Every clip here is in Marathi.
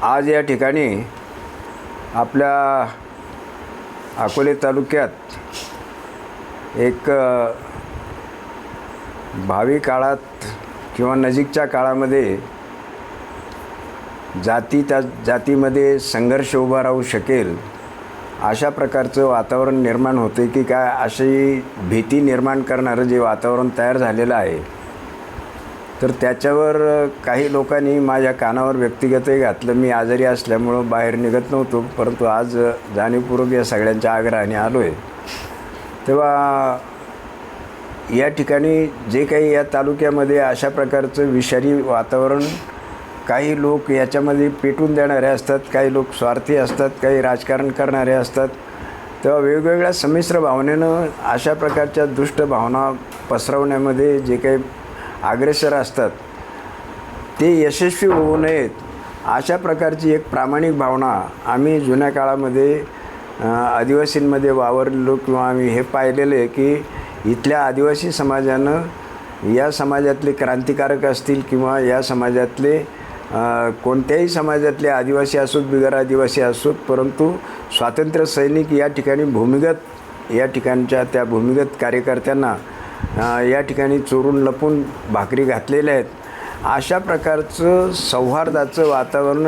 आज या ठिकाणी आपल्या अकोले तालुक्यात एक भावी काळात किंवा नजीकच्या काळामध्ये जाती त्या जातीमध्ये संघर्ष उभा राहू शकेल अशा प्रकारचं वातावरण निर्माण होते की काय अशी भीती निर्माण करणारं जे वातावरण तयार झालेलं आहे तर त्याच्यावर काही लोकांनी माझ्या कानावर व्यक्तिगतही घातलं. मी आजारी असल्यामुळं बाहेर निघत नव्हतो परंतु आज जाणीवपूर्वक या सगळ्यांच्या आग्रहाने आलो आहे तेव्हा या ठिकाणी जे काही या तालुक्यामध्ये अशा प्रकारचं विषारी वातावरण काही लोक याच्यामध्ये पेटून देणारे असतात काही लोक स्वार्थी असतात काही राजकारण करणारे असतात. तेव्हा वेगवेगळ्या संमिश्र भावनेनं अशा प्रकारच्या दुष्ट भावना पसरवण्यामध्ये जे काही अग्रेसर असतात. ते यशस्वी होऊ नयेत अशा प्रकारची एक प्रामाणिक भावना आम्ही जुन्या काळामध्ये आदिवासींमध्ये वावरलो किंवा आम्ही हे पाहिलेलं आहे की इथल्या आदिवासी समाजानं या समाजातले क्रांतिकारक असतील किंवा या समाजातले कोणत्याही समाजातले आदिवासी असोत बिगर आदिवासी असोत परंतु स्वातंत्र्य सैनिक या ठिकाणी भूमिगत या ठिकाणच्या त्या भूमिगत कार्यकर्त्यांना या ठिकाणी चोरून लपून भाकरी घातलेल्या आहेत. अशा प्रकारचं सौहार्दाचं वातावरण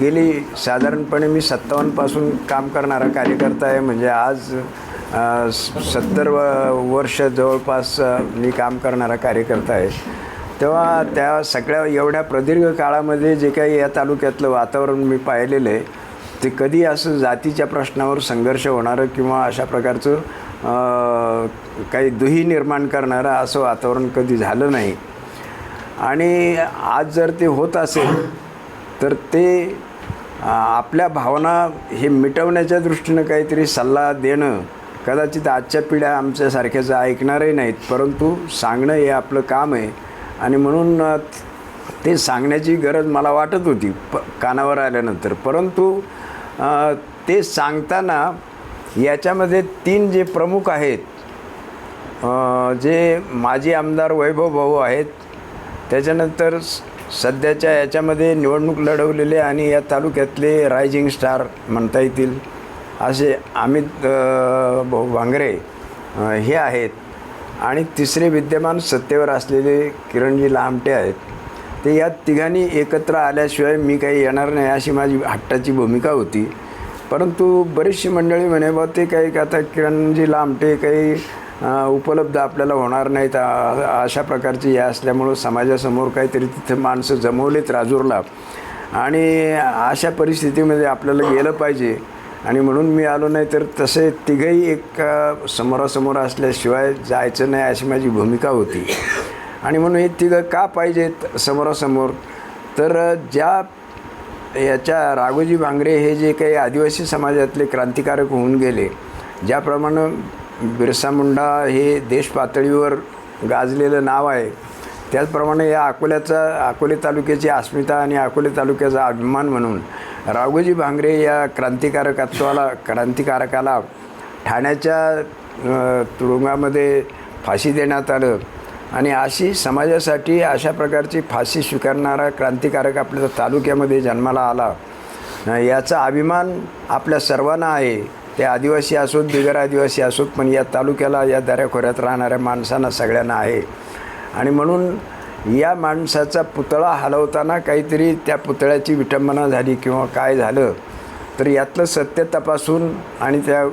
गेली साधारणपणे मी सत्तावन्नपासून काम करणारा कार्यकर्ता आहे. म्हणजे आज स- सत्तर व वर्ष जवळपास मी काम करणारा कार्यकर्ता आहे. तेव्हा त्या सगळ्या एवढ्या प्रदीर्घ काळामध्ये जे काही या तालुक्यातलं वातावरण मी पाहिलेलं आहे ते कधी असं जातीच्या प्रश्नावर संघर्ष होणारं किंवा अशा प्रकारचं काही दुही निर्माण करणारं असं वातावरण कधी झालं नाही. आणि आज जर ते होत असेल तर ते आपल्या भावना हे मिटवण्याच्या दृष्टीनं काहीतरी सल्ला देणं कदाचित आजच्या पिढ्या आमच्यासारख्याचं ऐकणारही नाहीत परंतु सांगणं हे आपलं काम आहे. आणि म्हणून ते सांगण्याची गरज मला वाटत होती प कानावर आल्यानंतर. परंतु ते सांगताना याच्यामध्ये तीन जे प्रमुख आहेत जे माजी आमदार वैभव भाऊ आहेत त्याच्यानंतर स- सध्याच्या याच्यामध्ये निवडणूक लढवलेले आणि या तालुक्यातले रायझिंग स्टार म्हणता येतील असे अमित भाऊ भांगरे हे आहेत. आणि तिसरे विद्यमान सत्तेवर असलेले किरणजी लामटे आहेत. ते या तिघांनी एकत्र आल्याशिवाय मी काही येणार नाही अशी माझी हट्टाची भूमिका होती. परंतु बरीचशी मंडळी म्हणे बा ते काही आता किरणजी लांबटे काही उपलब्ध आपल्याला होणार नाहीत. अशा प्रकारची या असल्यामुळं समाजासमोर काहीतरी तिथे माणसं जमवलेत राजूरला. आणि अशा परिस्थितीमध्ये आपल्याला गेलं पाहिजे. आणि म्हणून मी आलो नाही तर तसे तिघही एक समोरासमोर असल्याशिवाय जायचं नाही अशी माझी भूमिका होती. आणि म्हणून हे तिघं का पाहिजेत समोरासमोर? तर ज्या याच्या राघोजी भांगरे हे जे काही आदिवासी समाजातले क्रांतिकारक होऊन गेले ज्याप्रमाणे बिरसा मुंडा हे देश पातळीवर गाजलेलं नाव आहे त्याचप्रमाणे या अकोल्याचा अकोले तालुक्याची अस्मिता आणि अकोले तालुक्याचा अभिमान म्हणून राघोजी भांगरे या क्रांतिकारकत्वाला क्रांतिकारकाला ठाण्याच्या तुरुंगामध्ये फाशी देण्यात आलं. आणि अशी समाजासाठी अशा प्रकारची फाशी स्वीकारणारा क्रांतिकारक आपल्या तालुक्यामध्ये जन्माला आला याचा अभिमान आपल्या सर्वांना आहे. ते आदिवासी असोत बिगर आदिवासी असोत पण या तालुक्याला या दऱ्याखोऱ्यात राहणाऱ्या माणसांना सगळ्यांना आहे. आणि म्हणून या माणसाचा पुतळा हलवताना काहीतरी त्या पुतळ्याची विटंबना झाली किंवा काय झालं तर यातलं सत्य तपासून आणि त्या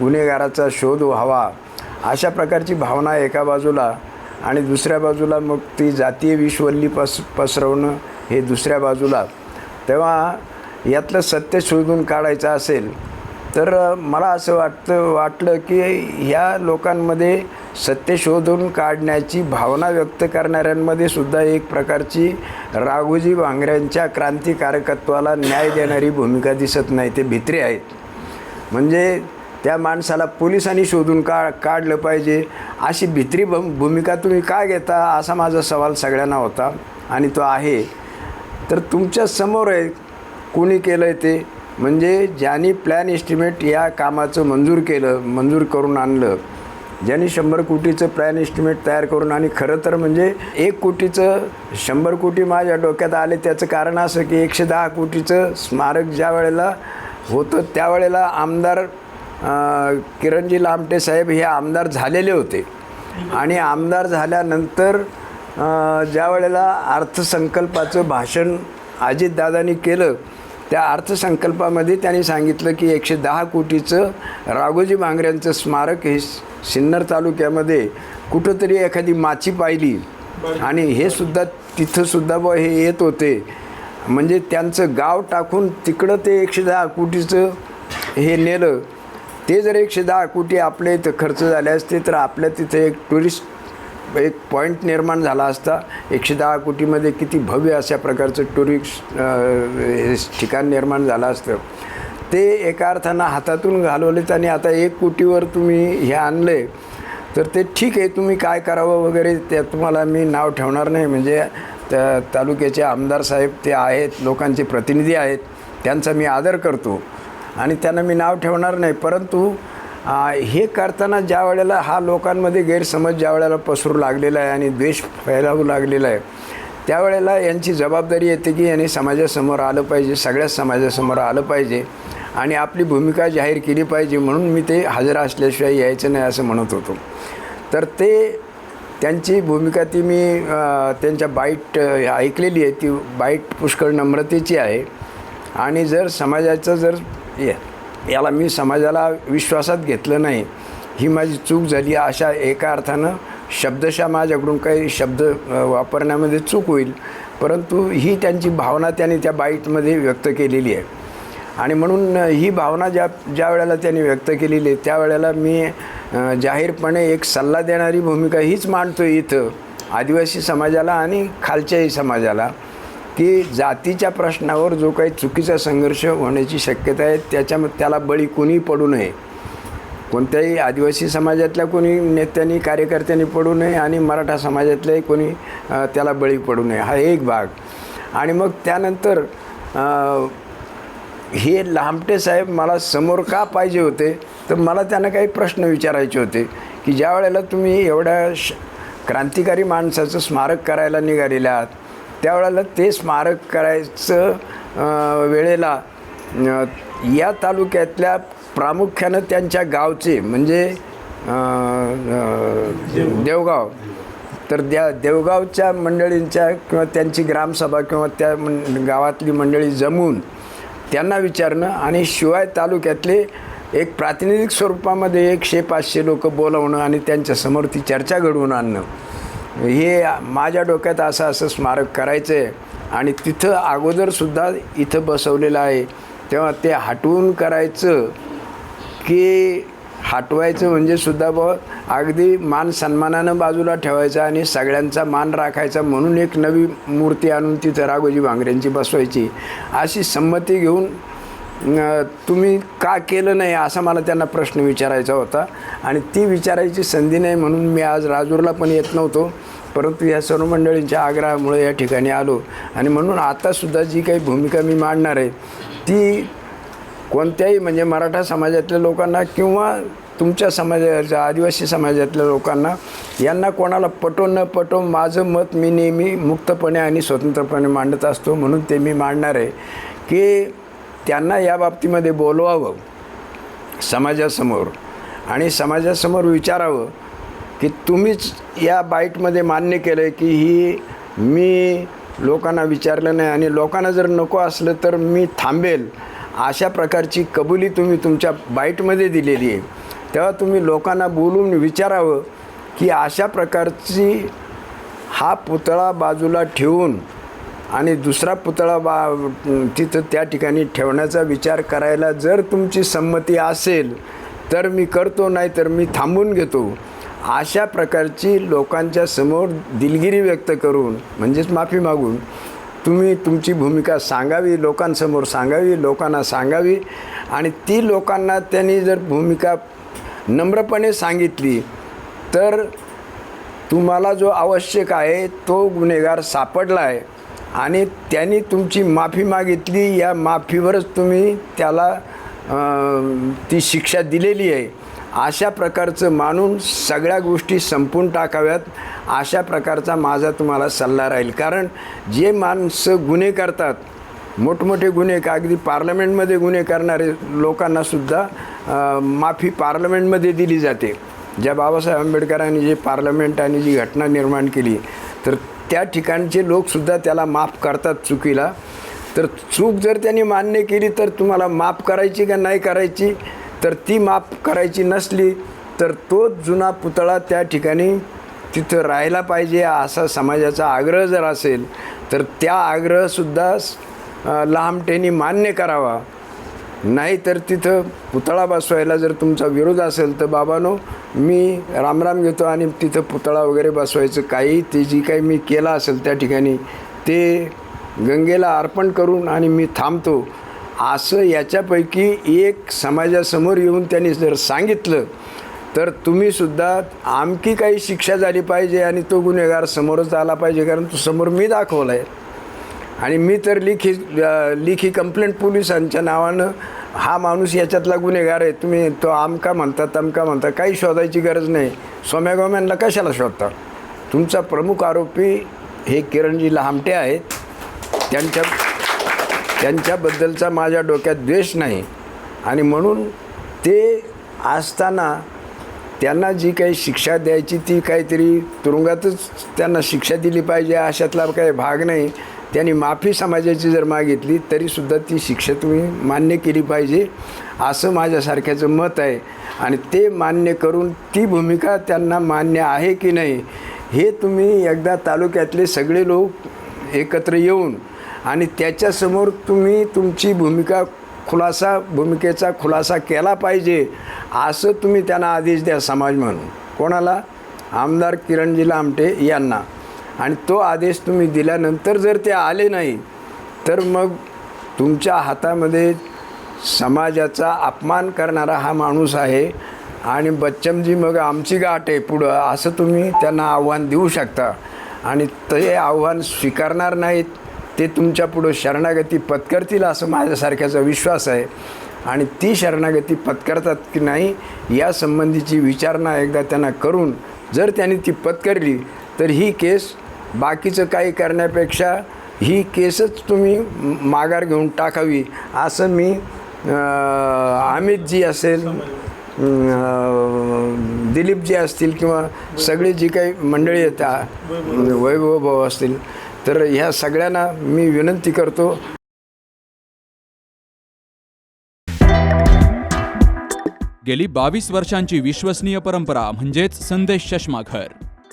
गुन्हेगाराचा शोध व्हावा अशा प्रकारची भावना एका बाजूला आणि दुसऱ्या बाजूला मग ती जातीय विश्वल्ली पस पसरवणं हे दुसऱ्या बाजूला. तेव्हा यातलं सत्य शोधून काढायचं असेल तर मला असं वाटतं वाटलं की ह्या लोकांमध्ये सत्य शोधून काढण्याची भावना व्यक्त करणाऱ्यांमध्ये सुद्धा एक प्रकारची राघोजी भांगऱ्यांच्या क्रांतिकारकत्वाला न्याय देणारी भूमिका दिसत नाही ते भित्रे आहेत. म्हणजे त्या माणसाला पोलिसांनी शोधून का काढलं पाहिजे? अशी भित्री भूमिका तुम्ही का घेता? असा माझा सवाल सगळ्यांना होता आणि तो आहे. तर तुमच्यासमोर आहे कोणी केलं आहे ते? म्हणजे ज्यांनी प्लॅन एस्टिमेट या कामाचं मंजूर केलं मंजूर करून आणलं. ज्यांनी शंभर कोटीचं प्लॅन एस्टिमेट तयार करून आणि खरं तर म्हणजे एक कोटीचं शंभर कोटी माझ्या डोक्यात आले त्याचं कारण असं की एकशे दहा कोटीचं स्मारक ज्या वेळेला होतं त्यावेळेला आमदार किरणजी लामटे साहेब हे आमदार झालेले होते. आणि आमदार झाल्यानंतर ज्या वेळेला अर्थसंकल्पाचं भाषण अजितदादांनी केलं त्या अर्थसंकल्पामध्ये त्यांनी सांगितलं की एकशे दहा कोटीचं राघोजी भांगऱ्यांचं स्मारक हे सिन्नर तालुक्यामध्ये कुठंतरी एखादी माची पाहिली. आणि हे सुद्धा तिथंसुद्धा ब हे येत होते. म्हणजे त्यांचं गाव टाकून तिकडं ते एकशे दहा कोटीचं हे नेलं. ते जर एकशे दहा कोटी आपल्या इथं खर्च झाले असते तर आपल्या तिथे एक टुरिस्ट एक पॉईंट निर्माण झाला असता. एकशे दहा कोटीमध्ये किती भव्य अशा प्रकारचं टुरिस्ट ठिकाण निर्माण झालं असतं. ते एका अर्थानं हातातून घालवलेत आणि आता एक कोटीवर तुम्ही हे आणले तर ते ठीक आहे. तुम्ही काय करावं वगैरे त्या तुम्हाला मी नाव ठेवणार नाही. म्हणजे त्या तालुक्याचे आमदार साहेब ते आहेत लोकांचे प्रतिनिधी आहेत त्यांचा मी आदर करतो. आणि त्यांना मी नाव ठेवणार नाही परंतु हे करताना ज्या वेळेला हा लोकांमध्ये गैरसमज ज्या वेळेला पसरू लागलेला आहे आणि द्वेष फैलावू लागलेला आहे त्यावेळेला यांची जबाबदारी येते की यांनी समाजासमोर आलं पाहिजे सगळ्याच समाजासमोर आलं पाहिजे आणि आपली भूमिका जाहीर केली पाहिजे म्हणून मी ते हजर असल्याशिवाय यायचं नाही असं म्हणत होतो. तर ते त्यांची भूमिका ती मी त्यांच्या बाईट ऐकलेली आहे ती बाईट पुष्कळ नम्रतेची आहे. आणि जर समाजाचं जर या- याला मी समाजाला विश्वासात घेतलं नाही. ही माझी चूक झाली अशा एका अर्थानं शब्दशः माझ्याकडून काही शब्द वापरण्यामध्ये चूक होईल. परंतु ही त्यांची भावना त्यांनी त्या बाईटमध्ये व्यक्त केलेली आहे. आणि म्हणून ही भावना ज्या ज्या वेळेला त्यांनी व्यक्त केलेली आहे त्यावेळेला मी जाहीरपणे एक सल्ला देणारी भूमिका हीच मांडतो इथं. आदिवासी समाजाला आणि खालच्याही समाजाला. की जातीच्या प्रश्नावर जो काही चुकीचा संघर्ष होण्याची शक्यता आहे त्याच्या त्याला बळी कुणी पडू नये. कोणत्याही आदिवासी समाजातल्या कोणी नेत्यांनी कार्यकर्त्यांनी पडू नये आणि मराठा समाजातल्याही कोणी त्याला बळी पडू नये. हा एक भाग. आणि मग त्यानंतर हे लांबटे साहेब मला समोर का पाहिजे होते? तर मला त्यांना काही प्रश्न विचारायचे होते की ज्या वेळेला तुम्ही एवढ्या श क्रांतिकारी माणसाचं स्मारक करायला निघालेल्या आहात त्यावेळेला ते स्मारक करायचं वेळेला या तालुक्यातल्या प्रामुख्यानं त्यांच्या गावचे म्हणजे देवगाव. तर त्या देवगावच्या मंडळींच्या किंवा त्यांची ग्रामसभा किंवा त्या मन गावातली मंडळी जमून त्यांना विचारणं आणि शिवाय तालुक्यातले एक प्रातिनिधिक स्वरूपामध्ये एकशे पाचशे लोक बोलवणं आणि त्यांच्यासमोर ती चर्चा घडवून आणणं. हे माझ्या डोक्यात असं असं स्मारक करायचं आहे आणि तिथं अगोदरसुद्धा इथं बसवलेलं आहे. तेव्हा ते हटवून करायचं की हटवायचं म्हणजे सुद्धा ब अगदी मान सन्मानानं बाजूला ठेवायचा आणि सगळ्यांचा मान राखायचा म्हणून एक नवी मूर्ती आणून तिथं राघोजी भांगरेंची बसवायची. अशी संमती घेऊन तुम्ही का केलं नाही असा मला त्यांना प्रश्न विचारायचा होता. आणि ती विचारायची संधी नाही म्हणून मी आज राजूरला पण येत नव्हतो. परंतु या सर्व मंडळींच्या आग्रहामुळे या ठिकाणी आलो. आणि म्हणून आतासुद्धा जी काही भूमिका मी मांडणार आहे ती कोणत्याही म्हणजे मराठा समाजातल्या लोकांना किंवा तुमच्या समाजाच्या आदिवासी समाजातल्या लोकांना यांना कोणाला पटो न पटो माझं मत मी नेहमी मुक्तपणे आणि स्वतंत्रपणे मांडत असतो म्हणून ते मी मांडणार आहे. की त्यांना या बाबतीमध्ये बोलवावं समाजासमोर. आणि समाजासमोर विचारावं की तुम्हीच या बाईटमध्ये मान्य केलं आहे की ही मी लोकांना विचारलं नाही आणि लोकांना जर नको असलं तर मी थांबेल. अशा प्रकारची कबुली तुम्ही तुमच्या बाईटमध्ये दिलेली आहे. तेव्हा तुम्ही लोकांना बोलून विचारावं की अशा प्रकारची हा पुतळा बाजूला ठेवून आणि दुसरा पुतळा बा तिथं त्या ठिकाणी ठेवण्याचा विचार करायला जर तुमची संमती असेल तर मी करतो नाही तर मी थांबून घेतो. अशा प्रकारची लोकांच्या समोर दिलगिरी व्यक्त करून म्हणजेच माफी मागून तुम्ही तुमची भूमिका सांगावी लोकांसमोर सांगावी लोकांना सांगावी आणि ती लोकांना त्यांनी जर भूमिका नम्रपणे सांगितली तर तुम्हाला जो आवश्यक आहे तो गुन्हेगार सापडला आहे. आणि त्यांनी तुमची माफी मागितली. या माफीवरच तुम्ही त्याला ती शिक्षा दिलेली आहे. अशा प्रकारचं मानून सगळ्या गोष्टी संपून टाकाव्यात. अशा प्रकारचा माझा तुम्हाला सल्ला राहील. कारण जे माणसं गुन्हे करतात मोठमोठे गुन्हे का अगदी पार्लमेंटमध्ये गुन्हे करणारे लोकांनासुद्धा माफी पार्लमेंटमध्ये दिली जाते. ज्या बाबासाहेब आंबेडकरांनी जे पार्लमेंट आणि जी घटना निर्माण केली तर त्या ठिकाणचे लोकसुद्धा त्याला माफ करतात चुकीला. तर चूक जर त्यांनी मान्य केली तर तुम्हाला माफ करायची का नाही करायची? तर ती माफ करायची नसली तर तो जुना पुतळा त्या ठिकाणी तिथं राहायला पाहिजे असा समाजाचा आग्रह जर असेल तर त्या आग्रहसुद्धा अ, मान्य करावा. नाही तर तिथं पुतळा बसवायला जर तुमचा विरोध असेल तर बाबानो मी रामराम घेतो आणि तिथं पुतळा वगैरे बसवायचं. काही ते जी काही मी केलं असेल त्या ठिकाणी ते गंगेला अर्पण करून आणि मी थांबतो. असं याच्यापैकी एक समाजासमोर येऊन त्यांनी जर सांगितलं तर तुम्हीसुद्धा आमकी काही शिक्षा झाली पाहिजे आणि तो गुन्हेगार समोरच आला पाहिजे कारण तो समोर मी दाखवला आहे आणि मी तर लिखी लिखी कंप्लेंट पोलिसांच्या नावानं हा माणूस याच्यातला गुन्हेगार आहे. तुम्ही तो आमका म्हणता तमका म्हणता काही शोधायची गरज नाही. सोम्यागोम्यांना कशाला शोधता? तुमचा प्रमुख आरोपी हे किरणजी लहामटे आहेत. त्यांच्या त्यांच्याबद्दलचा माझ्या डोक्यात द्वेष नाही. आणि म्हणून ते असताना त्यांना जी काही शिक्षा द्यायची ती काहीतरी तुरुंगातच त्यांना शिक्षा दिली पाहिजे अशातला काही भाग नाही. त्यांनी माफी समाजाची जर मागितली तरीसुद्धा ती शिक्षा तुम्ही मान्य केली पाहिजे असं माझ्यासारख्याचं मत आहे. आणि ते मान्य करून ती भूमिका त्यांना मान्य आहे की नाही हे तुम्ही एकदा तालुक्यातले सगळे लोक एकत्र येऊन आणि त्याच्यासमोर तुम्ही तुमची भूमिका खुलासा भूमिकेचा खुलासा केला पाहिजे असं तुम्ही त्यांना आदेश द्या समाज म्हणून. कोणाला? आमदार किरणजी लामटे यांना. आणि तो आदेश तुम्ही दिल्यानंतर जर ते आले नाही तर मग तुमच्या हातामध्ये समाजाचा अपमान करणारा हा माणूस आहे आणि बच्चमजी मग आमची गाठ आहे पुढं असं तुम्ही त्यांना आव्हान देऊ शकता. आणि ते आव्हान स्वीकारणार नाहीत ते तुमच्या पुढं शरणागती पत्करतील असं माझ्यासारख्याचा विश्वास आहे. आणि ती शरणागती पत्करतात की नाही या संबंधीची विचारणा एकदा त्यांना करून जर त्यांनी ती पत्करली तर ही केस बाकीचं काही करण्यापेक्षा ही केसच तुम्ही माघार घेऊन टाकावी असं मी अमितजी असेल दिलीपजी असतील किंवा सगळी जी काही मंडळी आहेत त्या वैभव भाऊ असतील तर ह्या सगळ्यांना मी विनंती करतो. गेली बावीस वर्षांची विश्वसनीय परंपरा म्हणजेच संदेश चष्माघर.